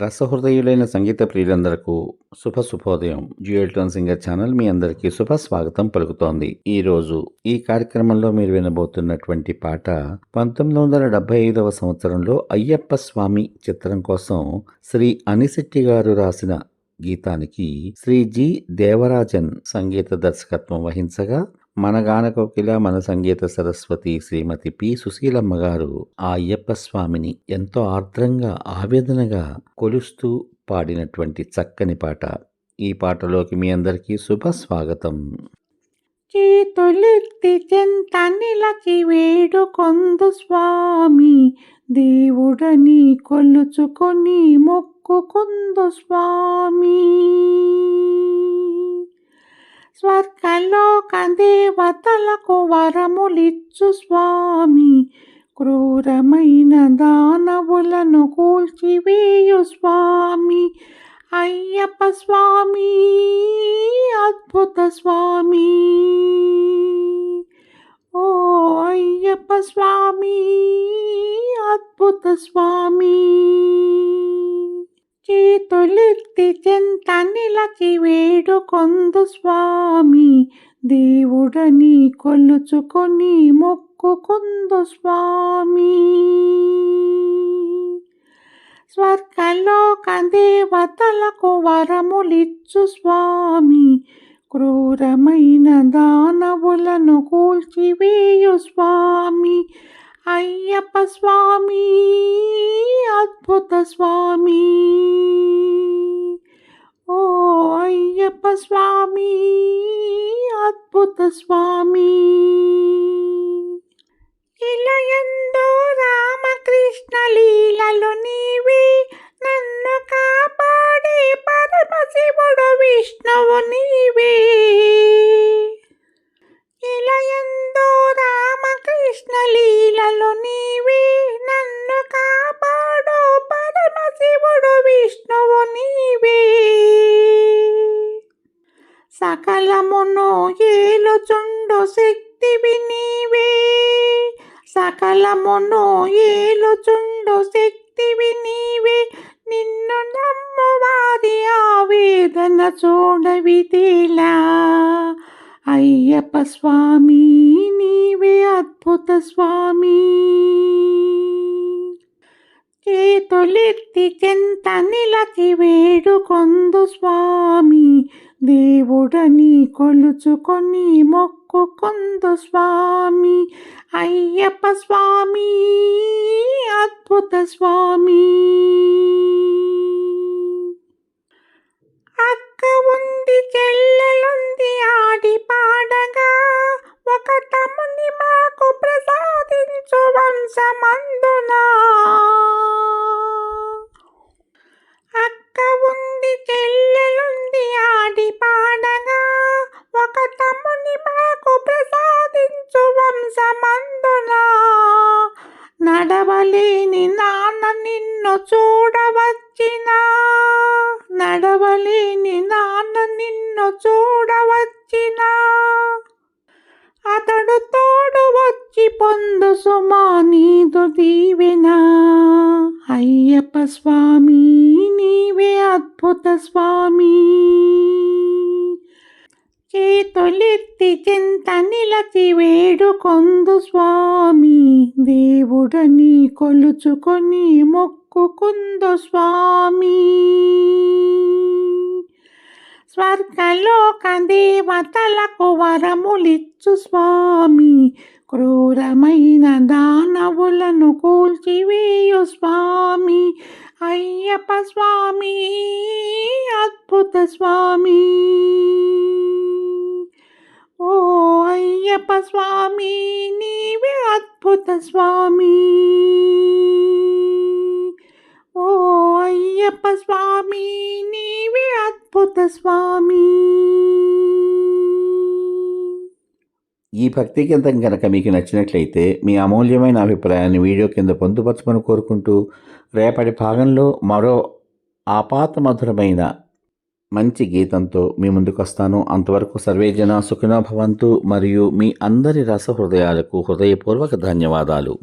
రసహృదయులైన సంగీత ప్రియులందరకు శుభ శుభోదయం. జ్యూయల్టన్ సింగర్ ఛానల్ మీ అందరికీ శుభ స్వాగతం పలుకుతోంది. ఈ రోజు ఈ కార్యక్రమంలో మీరు వినబోతున్నటువంటి పాట పంతొమ్మిది వందల డెబ్బై ఐదవ సంవత్సరంలో అయ్యప్ప స్వామి చిత్రం కోసం శ్రీ అనిశెట్టి గారు రాసిన గీతానికి శ్రీ జి దేవరాజన్ సంగీత దర్శకత్వం వహించగా మన గానకోకిల మన సంగీత సరస్వతి శ్రీమతి పి. సుశీలమ్మ గారు ఆ అయ్యప్ప స్వామిని ఎంతో ఆర్ద్రంగా ఆవేదనగా కొలుస్తూ పాడినటువంటి చక్కని పాట. ఈ పాటలోకి మీ అందరికీ శుభ స్వాగతం. చేతులెత్తి చెంత నిలచి వేడుకొందు స్వామి. దేవుడని కొలుచుకొని మొక్కుకొందు స్వామి. స్వర్గలోక దేవతలకు వరములిచ్చు స్వామి. క్రూరమైన దానవులను కూల్చివేయు స్వామి. అయ్యప్ప స్వామి అద్భుత స్వామి. ఓ అయ్యప్ప స్వామి అద్భుత స్వామి. చేతులెత్తి చెంత నిలచి వేడుకొందు స్వామి. దేవుడని కొలుచుకొని మొక్కుకుందు స్వామి. స్వర్గలోక దేవతలకు వరములిచ్చు స్వామి. క్రూరమైన దానవులను కూల్చివేయు స్వామి. అయ్యప్ప స్వామి. అద్భుత స్వామి ఓ అయ్యప్ప స్వామి అద్భుత స్వామి ఇలయందో రామకృష్ణలి సకలమును ఏలుచుండు శక్తివి నీవే సకలమును ఏలుచుండు శక్తివి నీవే నిన్ను నమ్మువారి ఆవేదన చూడవి అయ్యప్ప స్వామి నీవే అద్భుత స్వామీ. చేతులెత్తి చెంత నిలచి వేడుకొందు స్వామి. దేవుడని కొలుచుకొని మొక్కుకొందు స్వామి. అయ్యప్ప స్వామి అద్భుత స్వామి. అక్క ఉంది చెల్లెలుంది ఆడి పాడగా. ఒక తముని మాకు ప్రసాదించు వంశమందునా నడవలేని నాన్న నిన్ను చూడవచ్చినా. నడవలేని నాన్న నిన్ను చూడవచ్చినా. అతడు తోడు వచ్చి పొందు సుమా నీదు దీవెనా. అయ్యప్ప స్వామి నీవే అద్భుత స్వామి. చేతులెత్తి చింత నిలచి వేడుకొందు స్వామి. దేవుడని కొలుచుకొని మొక్కుకుందు స్వామి. స్వర్గలోక దేవతలకు వరములిచ్చు స్వామి. క్రూరమైన దానవులను కూల్చివేయు స్వామి. అయ్యప్ప స్వామి అద్భుత స్వామి. స్వామి నీవే అద్భుత స్వామి. ఓ అయ్యప్ప స్వామి నీవే అద్భుత స్వామి. ఈ భక్తి గీతం కనుక మీకు నచ్చినట్లయితే మీ అమూల్యమైన అభిప్రాయాన్ని వీడియో కింద పొందుపరచమని కోరుకుంటూ రేపటి భాగంలో మరో ఆపాత మధురమైన మంచి గీతంతో మీ ముందుకు వస్తాను అంతవరకు సర్వేజన సుఖినా భవంతు. మరియు మీ అందరి రసహృదయాలకు హృదయపూర్వక ధన్యవాదాలు.